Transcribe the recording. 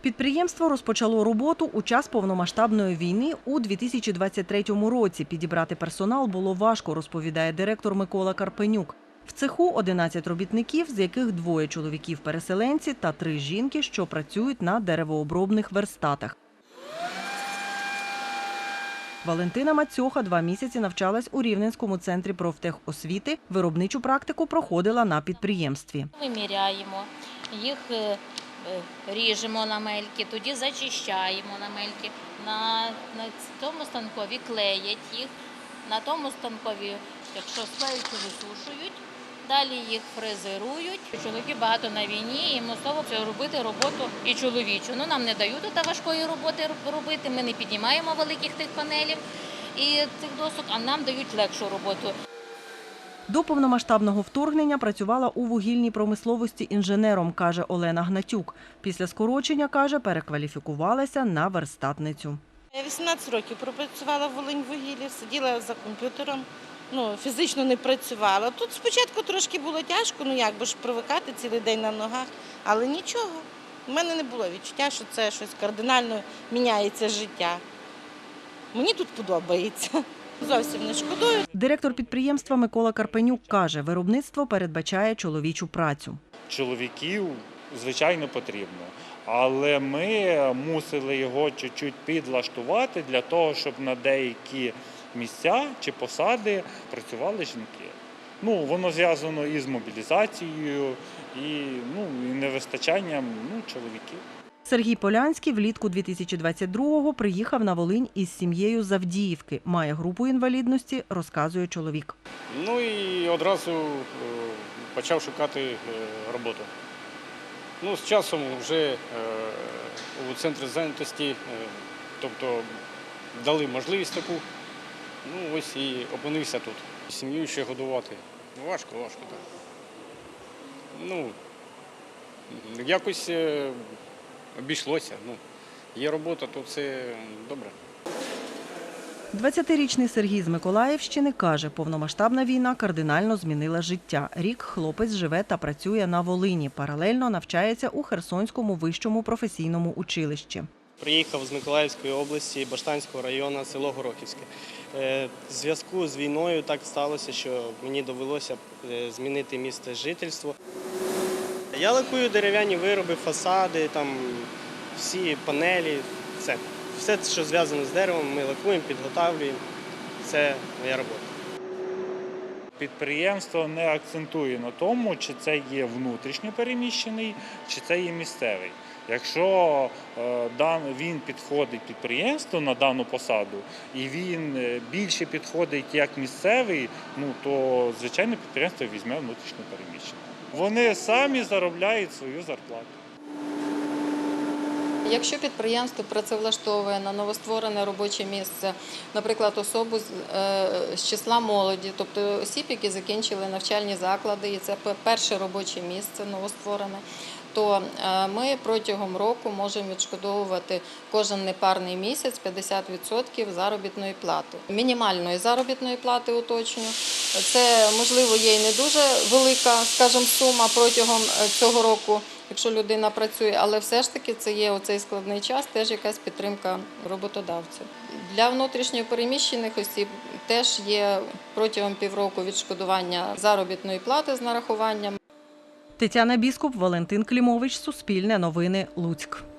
Підприємство розпочало роботу у час повномасштабної війни у 2023 році. Підібрати персонал було важко, розповідає директор Микола Карпенюк. В цеху 11 робітників, з яких двоє чоловіків-переселенці та три жінки, що працюють на деревообробних верстатах. Валентина Мацьоха два місяці навчалась у Рівненському центрі профтехосвіти. Виробничу практику проходила на підприємстві. Виміряємо, їх е, е, ріжемо на мельки, тоді зачищаємо на мельки. На, на тому станкові клеять їх, на тому станкові, якщо склеють, висушують. Далі їх фрезерують. Чоловіки багато на війні, і мусово робити роботу і чоловічу. Ну нам не дають та важкої роботи робити. Ми не піднімаємо великих тих панелів і цих досок, а нам дають легшу роботу. До повномасштабного вторгнення працювала у вугільній промисловості інженером, каже Олена Гнатюк. Після скорочення, каже, перекваліфікувалася на верстатницю. Я 18 років пропрацювала в Волиньвугіллі, сиділа за комп'ютером, ну, фізично не працювала. Тут спочатку трошки було тяжко, ну як бо ж привикати цілий день на ногах, але нічого. У мене не було відчуття, що це щось кардинально міняється життя. Мені тут подобається. Зовсім не шкодую. Директор підприємства Микола Карпенюк каже, виробництво передбачає чоловічу працю. чоловіків, звичайно, потрібно. Але ми мусили його чуть-чуть підлаштувати для того, щоб на деякі місця чи посади працювали жінки. Ну, воно зв'язано і з мобілізацією, і, ну, і невистачанням ну, чоловіків. Сергій Полянський влітку 2022-го приїхав на Волинь із сім'єю з Авдіївки. Має групу інвалідності, розказує чоловік. Ну і одразу е, почав шукати е, роботу. Ну, з часом вже е, у центрі зайнятості, тобто дали можливість таку, ну ось і опинився тут. Сім'ю ще годувати. Ну, Важко, важко так. Ну, якось обійшлося. Ну, є робота, то все добре. 20-річний Сергій з Миколаївщини каже, повномасштабна війна кардинально змінила життя. Рік хлопець живе та працює на Волині. Паралельно навчається у Херсонському вищому професійному училищі. Приїхав з Миколаївської області, Баштанського району, село Горохівське. Е, В зв'язку з війною так сталося, що мені довелося е, змінити місце жительства. Я лакую дерев'яні вироби, фасади, там всі панелі, все. Все, що зв'язано з деревом, ми лакуємо, підготавлюємо. Це моя робота. Підприємство не акцентує на тому, чи це є внутрішньо переміщений, чи це є місцевий. Якщо е, він підходить підприємство на дану посаду, і він е, більше підходить як місцевий, ну то звичайно підприємство візьме внутрішньо переміщеного. Вони самі заробляють свою зарплату. Якщо підприємство працевлаштовує на новостворене робоче місце, наприклад, особу з, е, з числа молоді, тобто осіб, які закінчили навчальні заклади, і це перше робоче місце новостворене, то е, ми протягом року можемо відшкодовувати кожен непарний місяць 50% заробітної плати. Мінімальної заробітної плати уточню. Це можливо є і не дуже велика, скажімо, сума протягом е, цього року якщо людина працює, але все ж таки це є оцей складний час, теж якась підтримка роботодавця. Для внутрішньо переміщених осіб теж є протягом півроку відшкодування заробітної плати з нарахуванням. Тетяна Біскуп, Валентин Клімович, Суспільне новини, Луцьк.